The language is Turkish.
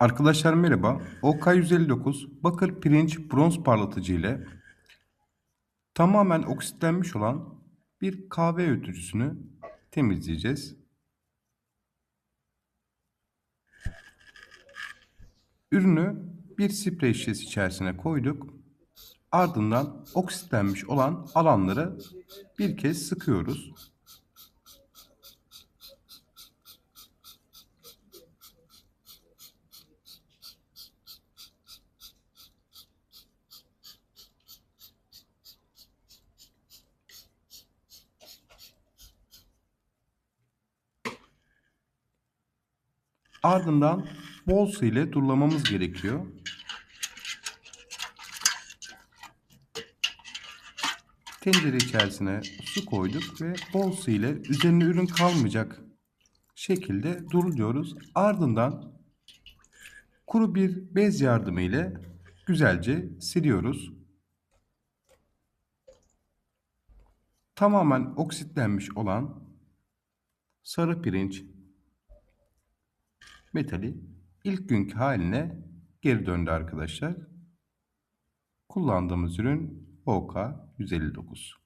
Arkadaşlar merhaba. OK159 bakır pirinç bronz parlatıcı ile tamamen oksitlenmiş olan bir kahve öğütücüsünü temizleyeceğiz. Ürünü bir sprey şişesi içerisine koyduk. Ardından oksitlenmiş olan alanları bir kez sıkıyoruz. Ardından bol su ile durulamamız gerekiyor. Tencere içerisine su koyduk ve bol su ile üzerine ürün kalmayacak şekilde duruluyoruz. Ardından kuru bir bez yardımı ile güzelce siliyoruz. Tamamen oksitlenmiş olan sarı pirinç metali ilk günkü haline geri döndü arkadaşlar. Kullandığımız ürün OK 159.